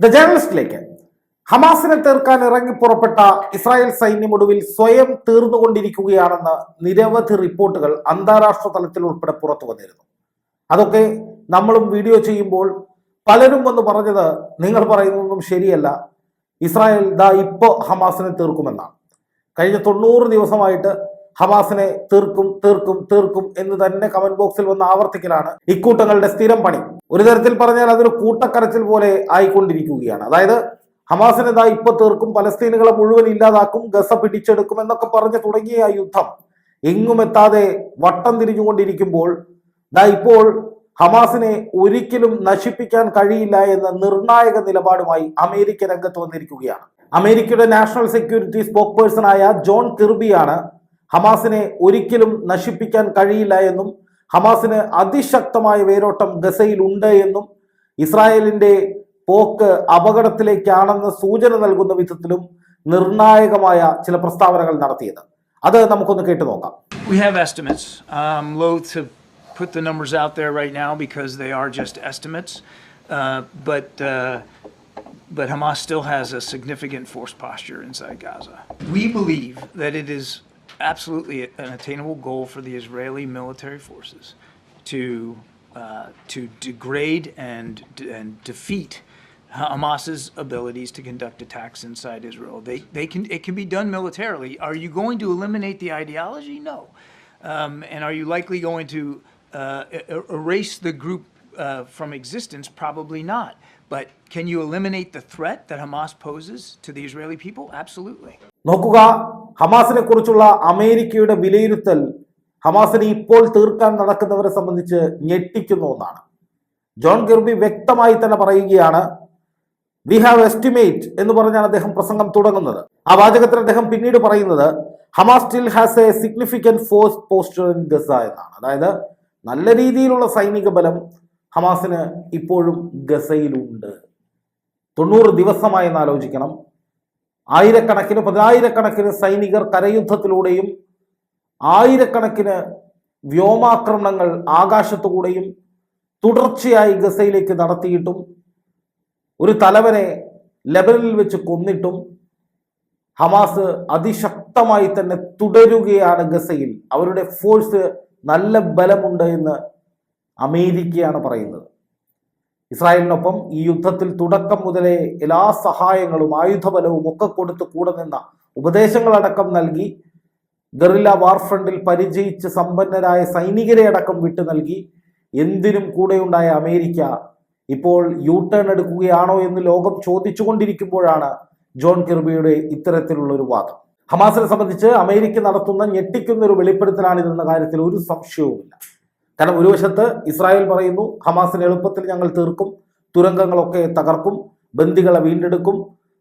The ജേർണലിസ്റ്റിലേക്ക് ഹമാസിനെ തീർക്കാൻ ഇറങ്ങി പുറപ്പെട്ട ഇസ്രായേൽ സൈന്യം ഒടുവിൽ സ്വയം തീർന്നുകൊണ്ടിരിക്കുകയാണെന്ന് നിരവധി റിപ്പോർട്ടുകൾ അന്താരാഷ്ട്ര തലത്തിൽ ഉൾപ്പെടെ പുറത്തു വന്നിരുന്നു. അതൊക്കെ നമ്മളും വീഡിയോ ചെയ്യുമ്പോൾ പലരും വന്ന് പറഞ്ഞത് നിങ്ങൾ പറയുന്നതൊന്നും ശരിയല്ല. ഇസ്രായേൽ ദാ ഇപ്പോ ഹമാസിനെ തീർക്കുമെന്നാണ്. കഴിഞ്ഞ തൊണ്ണൂറ് ദിവസമായിട്ട് ഹമാസിനെ തീർക്കും തീർക്കും തീർക്കും എന്ന് തന്നെ കമന്റ് ബോക്സിൽ വന്ന് ആവർത്തിക്കലാണ് ഇക്കൂട്ടങ്ങളുടെ സ്ഥിരം പണി. ഒരു തരത്തിൽ പറഞ്ഞാൽ അതൊരു കൂട്ടക്കരച്ചിൽ പോലെ ആയിക്കൊണ്ടിരിക്കുകയാണ്. അതായത് ഹമാസിനെ ദാ ഇപ്പൊ തീർക്കും പലസ്തീനുകളെ മുഴുവൻ ഇല്ലാതാക്കും ഗസ പിടിച്ചെടുക്കും എന്നൊക്കെ പറഞ്ഞ് തുടങ്ങിയ യുദ്ധം എങ്ങും എത്താതെ വട്ടം തിരിഞ്ഞുകൊണ്ടിരിക്കുമ്പോൾ ദാ ഇപ്പോൾ ഹമാസിനെ ഒരിക്കലും നശിപ്പിക്കാൻ കഴിയില്ല എന്ന നിർണായക നിലപാടുമായി അമേരിക്ക രംഗത്ത് വന്നിരിക്കുകയാണ്. അമേരിക്കയുടെ നാഷണൽ സെക്യൂരിറ്റി പേഴ്സണായ ജോൺ കിർബിയാണ് ഹമാസിനെ ഒരിക്കലും നശിപ്പിക്കാൻ കഴിയില്ല എന്നും ഹമാസിന് അതിശക്തമായ വേരോട്ടം ഗസയിൽ ഉണ്ട് എന്നും ഇസ്രായേലിന്റെ പോക്ക് അപകടത്തിലേക്കാണെന്ന് സൂചന നൽകുന്ന വിധത്തിലും നിർണായകമായ ചില പ്രസ്താവനകൾ നടത്തിയത് അത് നമുക്കൊന്ന് കേട്ടു നോക്കാം We have estimates. I'm loath to put the numbers out there right now because they are just estimates. Uh, but, uh, but Hamas still has a significant force posture inside Gaza. We believe that it is absolutely an attainable goal for the Israeli military forces to, uh, to degrade and, and defeat Hamas's abilities to conduct attacks inside Israel. They, they can, it can be done militarily. Are you going to eliminate the ideology? No. Um, and are you likely going to uh, e- e- erase the group uh, from existence? Probably not. But can you eliminate the threat that Hamas poses to the Israeli people? Absolutely. നോക്കുക ഹമാസിനെ കുറിച്ചുള്ള അമേരിക്കയുടെ വിലയിരുത്തൽ ഹമാസിനെ ഇപ്പോൾ തീർക്കാൻ നടക്കുന്നവരെ സംബന്ധിച്ച് ഞെട്ടിക്കുന്ന ഒന്നാണ്. ജോൺ കിർബി വ്യക്തമായി തന്നെ പറയുകയാണ് വി ഹാവ് എസ്റ്റിമേറ്റ് എന്ന് പറഞ്ഞാണ് അദ്ദേഹം പ്രസംഗം തുടങ്ങുന്നത്. ആ വാചകത്തിൽ അദ്ദേഹം പിന്നീട് പറയുന്നത് Hamas still has a significant force posture in Gaza എന്നാണ്. അതായത് നല്ല രീതിയിലുള്ള സൈനിക ബലം ഹമാസിന് ഇപ്പോഴും ഗസയിലുണ്ട്. തൊണ്ണൂറ് ദിവസമായി എന്ന് ആലോചിക്കണം. ആയിരക്കണക്കിന് പതിനായിരക്കണക്കിന് സൈനികർ കരയുദ്ധത്തിലൂടെയും ആയിരക്കണക്കിന് വ്യോമാക്രമണങ്ങൾ ആകാശത്തുകൂടെയും തുടർച്ചയായി ഗസയിലേക്ക് നടത്തിയിട്ടും ഒരു തലവനെ ലെബനിൽ വെച്ച് കൊന്നിട്ടും ഹമാസ് അതിശക്തമായി തന്നെ തുടരുകയാണ് ഗസയിൽ. അവരുടെ ഫോഴ്സ് നല്ല ബലമുണ്ട് എന്ന് അമേരിക്കയാണ് പറയുന്നത്. ഇസ്രായേലിനൊപ്പം ഈ യുദ്ധത്തിൽ തുടക്കം മുതലേ എല്ലാ സഹായങ്ങളും ആയുധബലവും ഒക്കെ കൊടുത്ത് കൂടെ നിന്ന ഉപദേശങ്ങളടക്കം നൽകി ഗറില്ല വാർഫ്രണ്ടിൽ പരിചയിച്ച് സമ്പന്നരായ സൈനികരെ അടക്കം വിട്ടു നൽകി എന്തിനും കൂടെയുണ്ടായ അമേരിക്ക ഇപ്പോൾ യു ടേൺ എടുക്കുകയാണോ എന്ന് ലോകം ചോദിച്ചുകൊണ്ടിരിക്കുമ്പോഴാണ് ജോൺ കിർബിയുടെ ഇത്തരത്തിലുള്ള ഒരു വാദം. ഹമാസിനെ സംബന്ധിച്ച് അമേരിക്ക നടത്തുന്ന ഞെട്ടിക്കുന്ന ഒരു വെളിപ്പെടുത്തലാണിതെന്ന കാര്യത്തിൽ ഒരു സംശയവുമില്ല. കാരണം ഒരു വശത്ത് ഇസ്രായേൽ പറയുന്നു ഹമാസിനെ എളുപ്പത്തിൽ ഞങ്ങൾ തീർക്കും തുരങ്കങ്ങളൊക്കെ തകർക്കും ബന്ദികളെ വീണ്ടെടുക്കും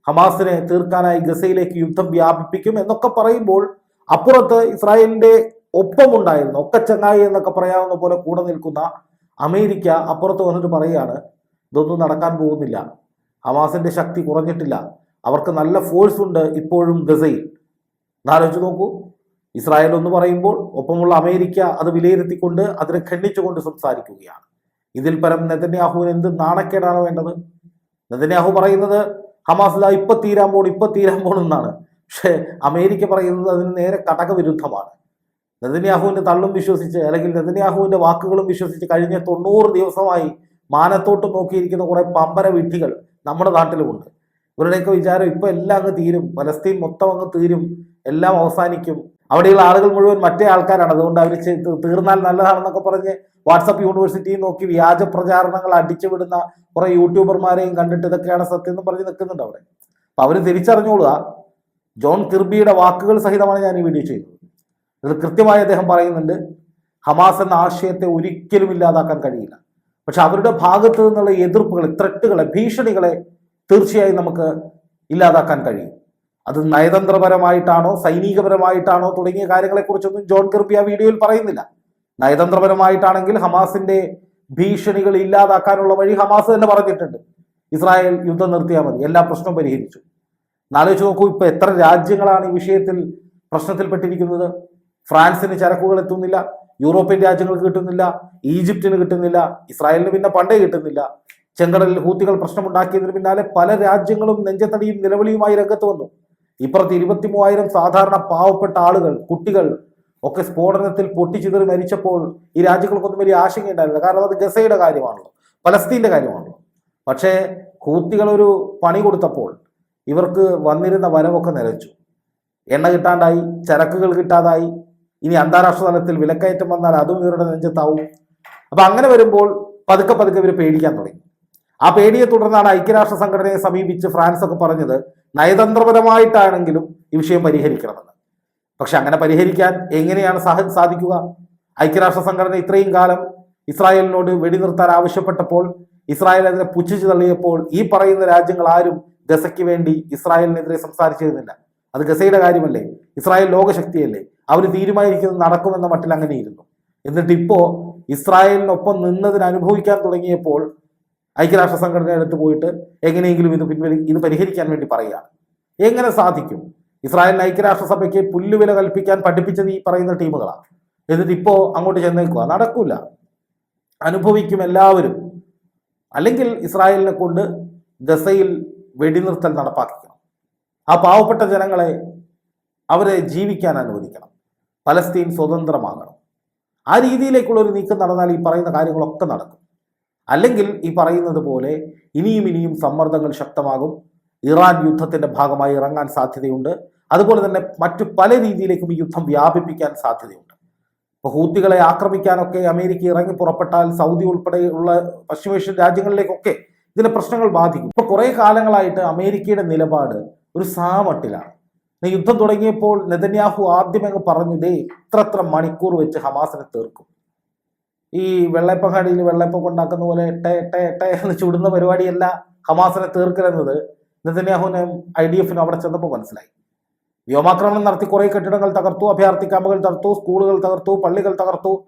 ഹമാസിനെ തീർക്കാനായി ഗസയിലേക്ക് യുദ്ധം വ്യാപിപ്പിക്കും എന്നൊക്കെ പറയുമ്പോൾ അപ്പുറത്ത് ഇസ്രായേലിന്റെ ഒപ്പമുണ്ടായിരുന്ന ഒക്കെ ചങ്ങായി എന്നൊക്കെ പറയാവുന്ന പോലെ കൂടെ നിൽക്കുന്ന അമേരിക്ക അപ്പുറത്ത് വന്നിട്ട് പറയുകയാണ് ഇതൊന്നും നടക്കാൻ പോകുന്നില്ല ഹമാസിന്റെ ശക്തി കുറഞ്ഞിട്ടില്ല അവർക്ക് നല്ല ഫോഴ്സ് ഉണ്ട് ഇപ്പോഴും ഗസയിൽ. എന്നാലോചിച്ച് നോക്കൂ ഇസ്രായേൽ എന്ന് പറയുമ്പോൾ ഒപ്പമുള്ള അമേരിക്ക അത് വിലയിരുത്തിക്കൊണ്ട് അതിനെ ഖണ്ഡിച്ചുകൊണ്ട് സംസാരിക്കുകയാണ്. ഇതിൽ പരം നെതന്യാഹുവിന് എന്ത് നാണക്കേടാണ് വേണ്ടത്? നെതന്യാഹു പറയുന്നത് ഹമാസ് ദാ ഇപ്പൊ തീരാൻ പോണു ഇപ്പൊ തീരാൻ പോണെന്നാണ് പക്ഷേ അമേരിക്ക പറയുന്നത് അതിന് നേരെ കടകവിരുദ്ധമാണ്. നെതന്യാഹുവിന്റെ തള്ളും വിശ്വസിച്ച് അല്ലെങ്കിൽ നെതന്യാഹുവിന്റെ വാക്കുകളും വിശ്വസിച്ച് കഴിഞ്ഞ തൊണ്ണൂറ് ദിവസമായി മാനത്തോട്ട് നോക്കിയിരിക്കുന്ന കുറെ പമ്പര വിഡ്ഢികൾ നമ്മുടെ നാട്ടിലുമുണ്ട്. ഇവരുടെയൊക്കെ വിചാരം ഇപ്പൊ എല്ലാം അങ്ങ് തീരും പലസ്തീൻ മൊത്തം അങ്ങ് തീരും എല്ലാം അവസാനിക്കും. അവിടെയുള്ള ആളുകൾ മുഴുവൻ മറ്റേ ആൾക്കാരാണ്. അതുകൊണ്ട് അവർ തീർന്നാൽ നല്ലതാണെന്നൊക്കെ പറഞ്ഞ് വാട്സപ്പ് യൂണിവേഴ്സിറ്റിയും നോക്കി വ്യാജ പ്രചാരണങ്ങൾ അടിച്ചുവിടുന്ന കുറെ യൂട്യൂബർമാരെയും കണ്ടിട്ട് ഇതൊക്കെയാണ് സത്യം എന്ന് പറഞ്ഞ് നിൽക്കുന്നുണ്ട് അവിടെ. അപ്പൊ അവർ തിരിച്ചറിഞ്ഞോളുക. ജോൺ കിർബിയുടെ വാക്കുകൾ സഹിതമാണ് ഞാൻ ഈ വീഡിയോ ചെയ്യുന്നത്. ഇത് കൃത്യമായി അദ്ദേഹം പറയുന്നുണ്ട് ഹമാസ് എന്ന ആശയത്തെ ഒരിക്കലും ഇല്ലാതാക്കാൻ കഴിയില്ല. പക്ഷെ അവരുടെ ഭാഗത്തു നിന്നുള്ള എതിർപ്പുകളെ ത്രെട്ടുകളെ ഭീഷണികളെ തീർച്ചയായും നമുക്ക് ഇല്ലാതാക്കാൻ കഴിയും. അത് നയതന്ത്രപരമായിട്ടാണോ സൈനികപരമായിട്ടാണോ തുടങ്ങിയ കാര്യങ്ങളെക്കുറിച്ചൊന്നും ജോൺ കിർബി ആ വീഡിയോയിൽ പറയുന്നില്ല. നയതന്ത്രപരമായിട്ടാണെങ്കിൽ ഹമാസിന്റെ ഭീഷണികൾ ഇല്ലാതാക്കാനുള്ള വഴി ഹമാസ് തന്നെ പറഞ്ഞിട്ടുണ്ട്. ഇസ്രായേൽ യുദ്ധം നിർത്തിയാൽ മതി എല്ലാ പ്രശ്നവും പരിഹരിച്ചു. എന്നാലോചിച്ച് നോക്കൂ ഇപ്പൊ എത്ര രാജ്യങ്ങളാണ് ഈ വിഷയത്തിൽ പ്രശ്നത്തിൽപ്പെട്ടിരിക്കുന്നത്? ഫ്രാൻസിന് ചരക്കുകൾ എത്തുന്നില്ല യൂറോപ്യൻ രാജ്യങ്ങൾക്ക് കിട്ടുന്നില്ല ഈജിപ്തിന് കിട്ടുന്നില്ല ഇസ്രായേലിന് പിന്നെ പണ്ടേ കിട്ടുന്നില്ല. ചെങ്കടലിൽ ഹൂത്തികൾ പ്രശ്നമുണ്ടാക്കിയതിന് പിന്നാലെ പല രാജ്യങ്ങളും നെഞ്ചത്തടിയും നിലവിളിയുമായി രംഗത്ത് വന്നു. ഇപ്പുറത്ത് ഇരുപത്തി മൂവായിരം സാധാരണ പാവപ്പെട്ട ആളുകൾ കുട്ടികൾ ഒക്കെ സ്ഫോടനത്തിൽ പൊട്ടിച്ചിതറി മരിച്ചപ്പോൾ ഈ രാജ്യങ്ങൾക്കൊന്നും വലിയ ആശങ്ക ആശങ്കയുണ്ടായിരുന്നില്ല കാരണം അത് ഗസയുടെ കാര്യമാണല്ലോ. പലസ്തീന്റെ കാര്യമാണല്ലോ. പക്ഷേ ഹൂത്തികൾ ഒരു പണി കൊടുത്തപ്പോൾ ഇവർക്ക് വന്നിരുന്ന വരവൊക്കെ നിലച്ചു. എണ്ണ കിട്ടാണ്ടായി ചരക്കുകൾ കിട്ടാതായി. ഇനി അന്താരാഷ്ട്ര തലത്തിൽ വിലക്കയറ്റം വന്നാൽ അതും ഇവരുടെ നെഞ്ചത്താവും. അപ്പൊ അങ്ങനെ വരുമ്പോൾ പതുക്കെ പതുക്കെ ഇവർ പേടിക്കാൻ തുടങ്ങി. ആ പേടിയെ തുടർന്നാണ് ഐക്യരാഷ്ട്ര സംഘടനയെ സമീപിച്ച് ഫ്രാൻസ് ഒക്കെ പറഞ്ഞത് നയതന്ത്രപരമായിട്ടാണെങ്കിലും ഈ വിഷയം പരിഹരിക്കണമെന്ന്. പക്ഷെ അങ്ങനെ പരിഹരിക്കാൻ എങ്ങനെയാണ് സാഹ സാധിക്കുക? ഐക്യരാഷ്ട്ര സംഘടന ഇത്രയും കാലം ഇസ്രായേലിനോട് വെടിനിർത്താൻ ആവശ്യപ്പെട്ടപ്പോൾ ഇസ്രായേൽ അതിനെ പുച്ഛിച്ചു തള്ളിയപ്പോൾ ഈ പറയുന്ന രാജ്യങ്ങൾ ആരും ഗസയ്ക്ക് വേണ്ടി ഇസ്രായേലിനെതിരെ സംസാരിച്ചിരുന്നില്ല. അത് ഗസയുടെ കാര്യമല്ലേ? ഇസ്രായേൽ ലോകശക്തിയല്ലേ? അവർ തീരുമാനിക്കുന്നത് നടക്കുമെന്ന മട്ടിൽ അങ്ങനെ ഇരുന്നു എന്നിട്ട് ഇപ്പോ ഇസ്രായേലിനൊപ്പം നിന്നതിന് അനുഭവിക്കാൻ തുടങ്ങിയപ്പോൾ ഐക്യരാഷ്ട്ര സംഘടന എടുത്തു പോയിട്ട് എങ്ങനെയെങ്കിലും ഇത് പിൻവലി ഇത് പരിഹരിക്കാൻ വേണ്ടി പറയുക. എങ്ങനെ സാധിക്കും? ഇസ്രായേലിന് ഐക്യരാഷ്ട്രസഭയ്ക്ക് പുല്ലുവില കൽപ്പിക്കാൻ പഠിപ്പിച്ചത് ഈ പറയുന്ന ടീമുകളാണ്. എന്നിട്ട് ഇപ്പോൾ അങ്ങോട്ട് ചെന്നേക്കുക നടക്കൂല. അനുഭവിക്കും എല്ലാവരും. അല്ലെങ്കിൽ ഇസ്രായേലിനെ കൊണ്ട് ഗസയിൽ വെടിനിർത്തൽ നടപ്പാക്കിക്കണം. ആ പാവപ്പെട്ട ജനങ്ങളെ അവരെ ജീവിക്കാൻ അനുവദിക്കണം. പലസ്തീൻ സ്വതന്ത്രമാകണം. ആ രീതിയിലേക്കുള്ള ഒരു നീക്കം നടന്നാൽ ഈ പറയുന്ന കാര്യങ്ങളൊക്കെ നടക്കും. അല്ലെങ്കിൽ ഈ പറയുന്നത് പോലെ ഇനിയും ഇനിയും സമ്മർദ്ദങ്ങൾ ശക്തമാകും. ഇറാൻ യുദ്ധത്തിന്റെ ഭാഗമായി ഇറങ്ങാൻ സാധ്യതയുണ്ട്. അതുപോലെ തന്നെ മറ്റു പല രീതിയിലേക്കും ഈ യുദ്ധം വ്യാപിപ്പിക്കാൻ സാധ്യതയുണ്ട്. ഇപ്പോൾ ഹൂത്തികളെ ആക്രമിക്കാനൊക്കെ അമേരിക്ക ഇറങ്ങി പുറപ്പെട്ടാൽ സൗദി ഉൾപ്പെടെയുള്ള പശ്ചിമേഷ്യൻ രാജ്യങ്ങളിലേക്കൊക്കെ ഇതിന്റെ പ്രശ്നങ്ങൾ ബാധിക്കും. ഇപ്പൊ കുറെ കാലങ്ങളായിട്ട് അമേരിക്കയുടെ നിലപാട് ഒരു സാമട്ടിലാണ്. യുദ്ധം തുടങ്ങിയപ്പോൾ നെതന്യാഹു ആദ്യമേ പറഞ്ഞു ദേ ഇത്ര ഇത്ര മണിക്കൂർ വെച്ച് ഹമാസിനെ തീർക്കും. ഈ വെള്ളയപ്പങ്ങാടിയിൽ വെള്ളയപ്പം ഉണ്ടാക്കുന്ന പോലെ ടേ ടേ ടേ എന്ന് ചുടുന്ന പരിപാടിയല്ല ഹമാസിനെ തീർക്കരുന്നത് നെതന്യാഹുവിനും ഐ ഡി എഫിനും അവിടെ ചെന്നപ്പോൾ മനസ്സിലായി. വ്യോമാക്രമണം നടത്തി കുറെ കെട്ടിടങ്ങൾ തകർത്തു അഭയാർത്ഥി ക്യാമ്പുകൾ തകർത്തു സ്കൂളുകൾ തകർത്തു പള്ളികൾ തകർത്തു.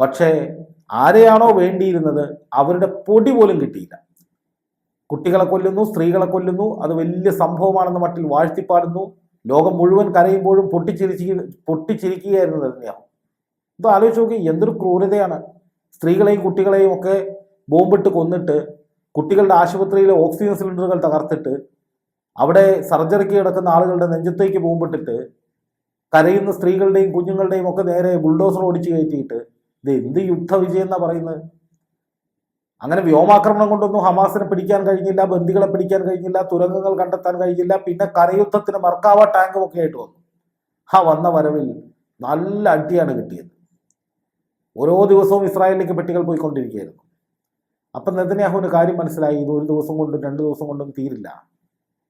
പക്ഷേ ആരെയാണോ വേണ്ടിയിരുന്നത് അവരുടെ പൊടി പോലും കിട്ടിയില്ല. കുട്ടികളെ കൊല്ലുന്നു സ്ത്രീകളെ കൊല്ലുന്നു അത് വലിയ സംഭവമാണെന്ന് മട്ടിൽ വാഴ്ത്തിപ്പാടുന്നു. ലോകം മുഴുവൻ കരയുമ്പോഴും പൊട്ടിച്ചിരിച്ചി പൊട്ടിച്ചിരിക്കുകയായിരുന്നു നെതന്യാഹു. ഇത് ആലോചിച്ച് നോക്കി എന്തൊരു ക്രൂരതയാണ്. സ്ത്രീകളെയും കുട്ടികളെയും ഒക്കെ ബോംബിട്ട് കൊന്നിട്ട് കുട്ടികളുടെ ആശുപത്രിയിലെ ഓക്സിജൻ സിലിണ്ടറുകൾ തകർത്തിട്ട് അവിടെ സർജറിക്ക് കിടക്കുന്ന ആളുകളുടെ നെഞ്ചത്തേക്ക് ബോംബിട്ടിട്ട് കരയുന്ന സ്ത്രീകളുടെയും കുഞ്ഞുങ്ങളുടെയും ഒക്കെ നേരെ ബുൾഡോസർ ഓടിച്ച് കയറ്റിയിട്ട് ഇത് എന്ത് യുദ്ധവിജയം എന്നാ പറയുന്നത്. അങ്ങനെ വ്യോമാക്രമണം കൊണ്ടൊന്നും ഹമാസിനെ പിടിക്കാൻ കഴിഞ്ഞില്ല ബന്ദികളെ പിടിക്കാൻ കഴിഞ്ഞില്ല തുരങ്കങ്ങൾ കണ്ടെത്താൻ കഴിഞ്ഞില്ല പിന്നെ കരയുദ്ധത്തിന് മർക്കാവ ടാങ്കും ഒക്കെ ആയിട്ട് വന്നു. ആ വന്ന വരവിൽ നല്ല അടിയാണ് കിട്ടിയത്. ഓരോ ദിവസവും ഇസ്രായേലിലേക്ക് പെട്ടികൾ പോയിക്കൊണ്ടിരിക്കുകയായിരുന്നു. അപ്പം നെതന്യാഹുവിന് കാര്യം മനസ്സിലായി. ഇത് ഒരു ദിവസം കൊണ്ടും രണ്ട് ദിവസം കൊണ്ടും തീരില്ല.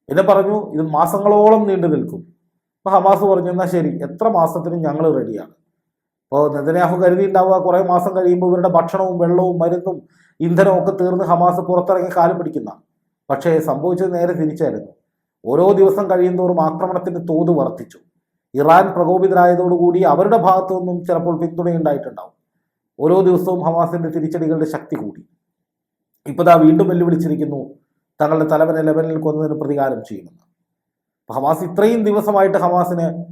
പിന്നെ പറഞ്ഞു ഇത് മാസങ്ങളോളം നീണ്ടു നിൽക്കും. അപ്പോൾ ഹമാസ് പറഞ്ഞു എന്നാൽ ശരി എത്ര മാസത്തിനും ഞങ്ങൾ റെഡിയാണ്. അപ്പോൾ നെതന്യാഹു കരുതിയിട്ടുണ്ടാവുക കുറേ മാസം കഴിയുമ്പോൾ ഇവരുടെ ഭക്ഷണവും വെള്ളവും മരുന്നും ഇന്ധനവും ഒക്കെ തീർന്ന് ഹമാസ് പുറത്തിറങ്ങി കാലം പിടിക്കുന്ന. പക്ഷേ സംഭവിച്ചത് നേരെ തിരിച്ചായിരുന്നു. ഓരോ ദിവസം കഴിയുന്തോറും ആക്രമണത്തിന്റെ തോത് വർദ്ധിച്ചു. ഇറാൻ പ്രകോപിതരായതോടുകൂടി അവരുടെ ഭാഗത്തു നിന്നും ചിലപ്പോൾ പിന്തുണയുണ്ടായിട്ടുണ്ടാവും. ഓരോ ദിവസവും ഹമാസിന്റെ തിരിച്ചടികളുടെ ശക്തി കൂടി. ഇപ്പോൾ ദാ വീണ്ടും വെല്ലുവിളിച്ചിരിക്കുന്നു തങ്ങളുടെ തലവനെ ലെബനിൽ കൊന്നതിന് പ്രതികാരം ചെയ്യുമെന്ന്. ഹമാസ് ഇത്രയും ദിവസമായിട്ട് ഹമാസിന്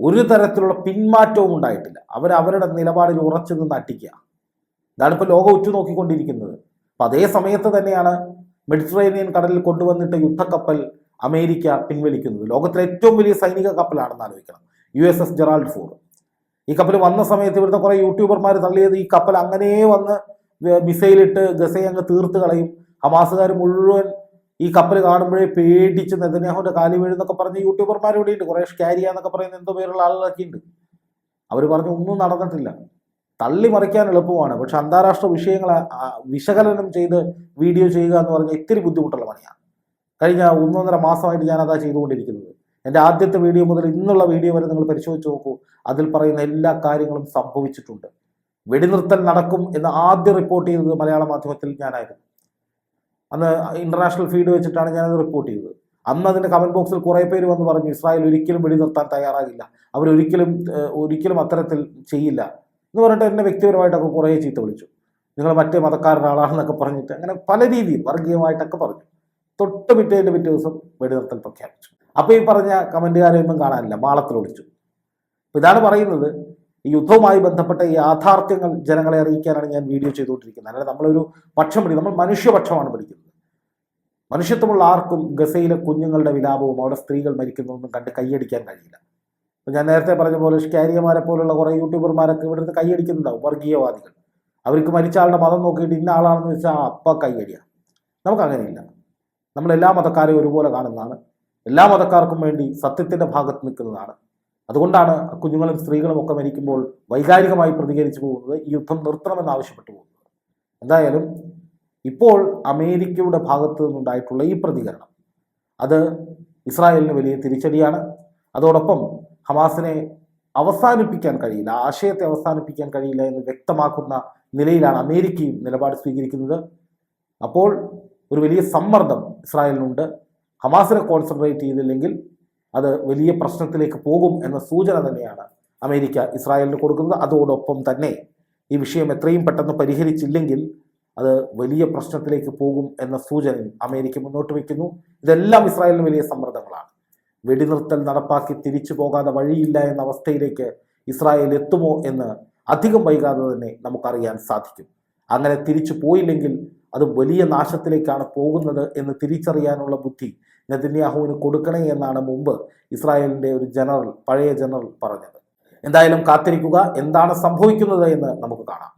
ഒരു തരത്തിലുള്ള പിന്മാറ്റവും ഉണ്ടായിട്ടില്ല. അവർ അവരുടെ നിലപാടിൽ ഉറച്ചു നിന്ന് അട്ടിക്കുക. ഇതാണ് ഇപ്പോൾ ലോകം ഉറ്റുനോക്കിക്കൊണ്ടിരിക്കുന്നത്. അപ്പം അതേ സമയത്ത് തന്നെയാണ് മെഡിറ്ററേനിയൻ കടലിൽ കൊണ്ടുവന്നിട്ട് യുദ്ധക്കപ്പൽ അമേരിക്ക പിൻവലിക്കുന്നത്. ലോകത്തിലെ ഏറ്റവും വലിയ സൈനിക കപ്പലാണെന്ന് ആലോചിക്കണം. U S S Gerald Ford ഈ കപ്പൽ വന്ന സമയത്ത് ഇവിടുത്തെ കുറേ യൂട്യൂബർമാർ തള്ളിയത് ഈ കപ്പൽ അങ്ങനെ വന്ന് മിസൈലിട്ട് ഗസയെ അങ്ങ് തീർത്ത് കളയും. ഹമാസുകാർ മുഴുവൻ ഈ കപ്പൽ കാണുമ്പോഴേ പേടിച്ച് നെതന്യാഹുവിന്റെ കാലി വീഴുന്നൊക്കെ പറഞ്ഞ് യൂട്യൂബർമാർ ഇവിടെ ഉണ്ട്. കുറേ ഷ്കാരിയ എന്നൊക്കെ പറയുന്ന എന്തോ പേരുള്ള ആളുകളൊക്കെ ഉണ്ട്. അവർ പറഞ്ഞു ഒന്നും നടന്നിട്ടില്ല. തള്ളി മറിക്കാൻ എളുപ്പമാണ്. പക്ഷെ അന്താരാഷ്ട്ര വിഷയങ്ങളെ വിശകലനം ചെയ്ത് വീഡിയോ ചെയ്യുക എന്ന് പറഞ്ഞാൽ ഇത്തിരി ബുദ്ധിമുട്ടുള്ള പണിയാണ് കഴിഞ്ഞ ഒന്നൊന്നര മാസമായിട്ട് ഞാനതാ ചെയ്തുകൊണ്ടിരിക്കുന്നത്. എന്റെ ആദ്യത്തെ വീഡിയോ മുതൽ ഇന്നുള്ള വീഡിയോ വരെ നിങ്ങൾ പരിശോധിച്ച് നോക്കൂ. അതിൽ പറയുന്ന എല്ലാ കാര്യങ്ങളും സംഭവിച്ചിട്ടുണ്ട്. വെടിനിർത്തൽ നടക്കും എന്ന് ആദ്യം റിപ്പോർട്ട് ചെയ്തത് മലയാള മാധ്യമത്തിൽ ഞാനായിരുന്നു. അന്ന് ഇന്റർനാഷണൽ ഫീഡ് വെച്ചിട്ടാണ് ഞാനത് റിപ്പോർട്ട് ചെയ്തത്. അന്ന് അതിന്റെ കമന്റ് ബോക്സിൽ കുറേ പേര് വന്ന് പറഞ്ഞു ഇസ്രായേൽ ഒരിക്കലും വെടിനിർത്താൻ തയ്യാറാകില്ല. അവരൊരിക്കലും ഒരിക്കലും അത്തരത്തിൽ ചെയ്യില്ല. എന്ന് പറഞ്ഞിട്ട് എന്നെ വ്യക്തിപരമായിട്ടൊക്കെ കുറേ ചീത്ത വിളിച്ചു. നിങ്ങൾ മറ്റേ മതക്കാരുടെ ആളാണെന്നൊക്കെ പറഞ്ഞിട്ട് അങ്ങനെ പല രീതിയിൽ വർഗീയമായിട്ടൊക്കെ പറഞ്ഞു. തൊട്ട് പിറ്റേന്റെ പിറ്റേ ദിവസം വെടിനിർത്തൽ പ്രഖ്യാപിച്ചു. അപ്പോൾ ഈ പറഞ്ഞ കമന്റുകാരെയൊന്നും കാണാനില്ല. മാളത്തിൽ ഒളിച്ചു. അപ്പോൾ ഇതാണ് പറയുന്നത്. ഈ യുദ്ധവുമായി ബന്ധപ്പെട്ട ഈ യാഥാർത്ഥ്യങ്ങൾ ജനങ്ങളെ അറിയിക്കാനാണ് ഞാൻ വീഡിയോ ചെയ്തുകൊണ്ടിരിക്കുന്നത്. അല്ലാതെ നമ്മളൊരു പക്ഷം പിടിക്കും നമ്മൾ മനുഷ്യപക്ഷമാണ് പിടിക്കുന്നത്. മനുഷ്യത്വമുള്ള ആർക്കും ഗസയിലെ കുഞ്ഞുങ്ങളുടെ വിലാപവും അവിടെ സ്ത്രീകൾ മരിക്കുന്നതൊന്നും കണ്ട് കൈയടിക്കാൻ കഴിയില്ല. ഇപ്പൊ ഞാൻ നേരത്തെ പറഞ്ഞ പോലെ ഷ്കാരിയമാരെ പോലുള്ള കുറേ യൂട്യൂബർമാരൊക്കെ ഇവിടുന്ന് കൈയടിക്കുന്നുണ്ടാവും. വർഗീയവാദികൾ. അവർക്ക് മരിച്ച ആളുടെ മതം നോക്കിയിട്ട് ഇന്ന ആളാണെന്ന് വെച്ചാൽ അപ്പ കൈയടിയാണ് നമുക്കങ്ങനെയില്ല. നമ്മളെല്ലാ മതക്കാരെയും ഒരുപോലെ കാണുന്നതാണ്. എല്ലാ മതക്കാർക്കും വേണ്ടി സത്യത്തിന്റെ ഭാഗത്ത് നിൽക്കുന്നതാണ്. അതുകൊണ്ടാണ് കുഞ്ഞുങ്ങളും സ്ത്രീകളും ഒക്കെ മരിക്കുമ്പോൾ വൈകാരികമായി പ്രതികരിച്ചു പോകുന്നത് ഈ യുദ്ധം നിർത്തണമെന്ന് ആവശ്യപ്പെട്ടു പോകുന്നത്. എന്തായാലും ഇപ്പോൾ അമേരിക്കയുടെ ഭാഗത്തു നിന്നുണ്ടായിട്ടുള്ള ഈ പ്രതികരണം അത് ഇസ്രായേലിന് വലിയ തിരിച്ചടിയാണ്. അതോടൊപ്പം ഹമാസിനെ അവസാനിപ്പിക്കാൻ കഴിയില്ല ആശയത്തെ അവസാനിപ്പിക്കാൻ കഴിയില്ല എന്ന് വ്യക്തമാക്കുന്ന നിലയിലാണ് അമേരിക്കയും നിലപാട് സ്വീകരിക്കുന്നത്. അപ്പോൾ ഒരു വലിയ സമ്മർദ്ദം ഇസ്രായേലിനുണ്ട്. ഹമാസിനെ കോൺസെൻട്രേറ്റ് ചെയ്തില്ലെങ്കിൽ അത് വലിയ പ്രശ്നത്തിലേക്ക് പോകും എന്ന സൂചന തന്നെയാണ് അമേരിക്ക ഇസ്രായേലിന് കൊടുക്കുന്നത്. അതോടൊപ്പം തന്നെ ഈ വിഷയം എത്രയും പെട്ടെന്ന് പരിഹരിച്ചില്ലെങ്കിൽ അത് വലിയ പ്രശ്നത്തിലേക്ക് പോകും എന്ന സൂചനയും അമേരിക്ക മുന്നോട്ട് വയ്ക്കുന്നു. ഇതെല്ലാം ഇസ്രായേലിന് വലിയ സമ്മർദ്ദങ്ങളാണ്. വെടിനിർത്തൽ നടപ്പാക്കി തിരിച്ചു പോകാതെ വഴിയില്ല എന്ന അവസ്ഥയിലേക്ക് ഇസ്രായേൽ എത്തുമോ എന്ന് അധികം വൈകാതെ തന്നെ നമുക്കറിയാൻ സാധിക്കും. അങ്ങനെ തിരിച്ചു പോയില്ലെങ്കിൽ അത് വലിയ നാശത്തിലേക്കാണ് പോകുന്നത് എന്ന് തിരിച്ചറിയാനുള്ള ബുദ്ധി നെതന്യാഹുവിന് കൊടുക്കണേ എന്നാണ് മുമ്പ് ഇസ്രായേലിന്റെ ഒരു ജനറൽ പഴയ ജനറൽ പറഞ്ഞത്. എന്തായാലും കാത്തിരിക്കുക. എന്താണ് സംഭവിക്കുന്നത് എന്ന് നമുക്ക് കാണാം.